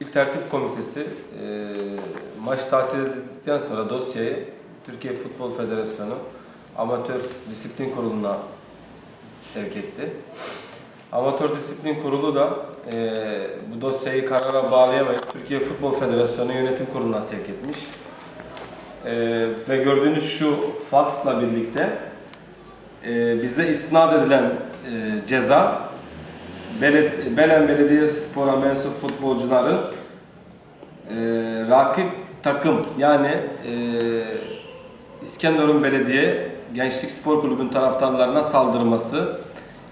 İl Tertip Komitesi e, maç tatil edildikten sonra dosyayı Türkiye Futbol Federasyonu Amatör Disiplin Kurulu'na sevk etti. Amatör Disiplin Kurulu da e, bu dosyayı karara bağlayamayıp Türkiye Futbol Federasyonu Yönetim Kurulu'na sevk etmiş. E, ve gördüğünüz şu faksla birlikte e, bize isnat edilen e, ceza Beled Belen Belediyespor'a mensup futbolcuların e, rakip takım yani e, İskenderun Belediye Gençlik Spor Kulübü'nün taraftarlarına saldırması,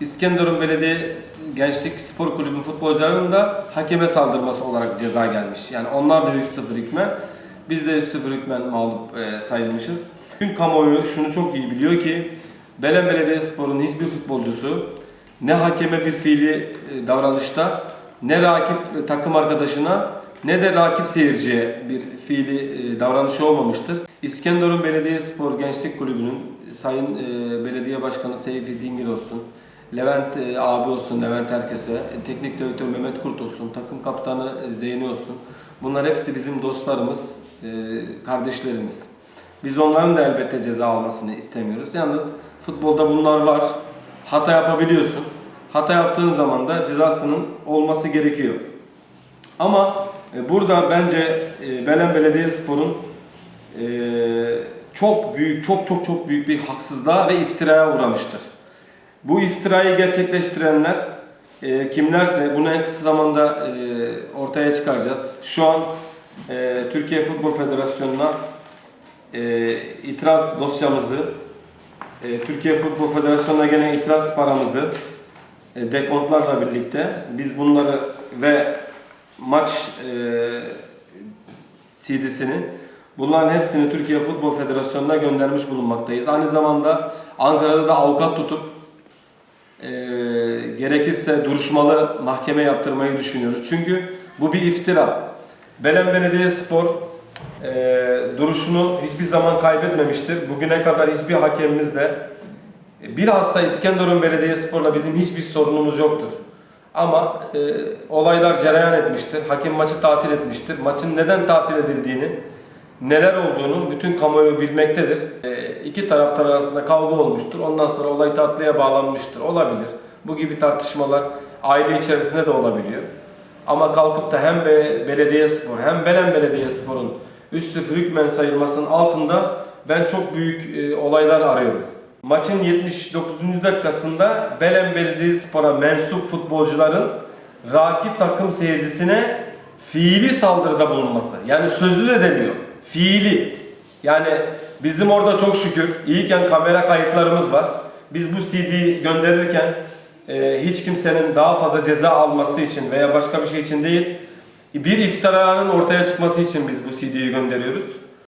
İskenderun Belediye Gençlik Spor Kulübü'nün futbolcularının da hakeme saldırması olarak ceza gelmiş. Yani onlar da 3-0 hükmen, biz de 3-0 hükmen mağlup e, sayılmışız. Tüm kamuoyu şunu çok iyi biliyor ki Belen Belediyespor'un hiçbir futbolcusu ne hakeme bir fiili e, davranışta ne rakip takım arkadaşına ne de rakip seyirciye bir fiili e, davranışı olmamıştır. İskenderun Belediyespor Gençlik Kulübü'nün Sayın e, Belediye Başkanı Seyfi Dingil olsun, Levent e, abi olsun, Levent Erkes'e, e, teknik direktör Mehmet Kurt olsun, takım kaptanı e, Zeyni olsun. Bunlar hepsi bizim dostlarımız, e, kardeşlerimiz. Biz onların da elbette ceza almasını istemiyoruz. Yalnız futbolda bunlar var. Hata yapabiliyorsun. Hata yaptığın zaman da cezasının olması gerekiyor. Ama e, burada bence e, Belen Belediyespor'un e, çok büyük, çok çok çok büyük bir haksızlığa ve iftiraya uğramıştır. Bu iftirayı gerçekleştirenler kimlerse bunu en kısa zamanda ortaya çıkaracağız. Şu an Türkiye Futbol Federasyonu'na itiraz dosyamızı, e, Türkiye Futbol Federasyonu'na gelen itiraz paramızı e, dekontlarla birlikte biz bunları ve maç e, CD'sini bunların hepsini Türkiye Futbol Federasyonu'na göndermiş bulunmaktayız. Aynı zamanda Ankara'da da avukat tutup e, gerekirse duruşmalı mahkeme yaptırmayı düşünüyoruz. Çünkü bu bir iftira. Belen Belediyespor e, duruşunu hiçbir zaman kaybetmemiştir. Bugüne kadar hiçbir hakemimizle bilhassa İskenderun Belediyespor'la bizim hiçbir sorunumuz yoktur. Ama e, olaylar cereyan etmiştir. Hakem maçı tatil etmiştir. Maçın neden tatil edildiğini, neler olduğunu bütün kamuoyu bilmektedir. E, iki taraftar arasında kavga olmuştur. Ondan sonra olay tatlıya bağlanmıştır. Olabilir. Bu gibi tartışmalar aile içerisinde de olabiliyor. Ama kalkıp da hem Be- Belediyespor hem Belen Belediyespor'un 3-0 hükmen sayılmasının altında ben çok büyük e, olaylar arıyorum. Maçın 79. dakikasında Belen Belediyespor'a mensup futbolcuların rakip takım seyircisine fiili saldırıda bulunması. Yani sözlü de demiyor. Fiili. Yani bizim orada çok şükür iyiken kamera kayıtlarımız var. Biz bu CD'yi gönderirken e, hiç kimsenin daha fazla ceza alması için veya başka bir şey için değil bir iftiranın ortaya çıkması için biz bu CD'yi gönderiyoruz.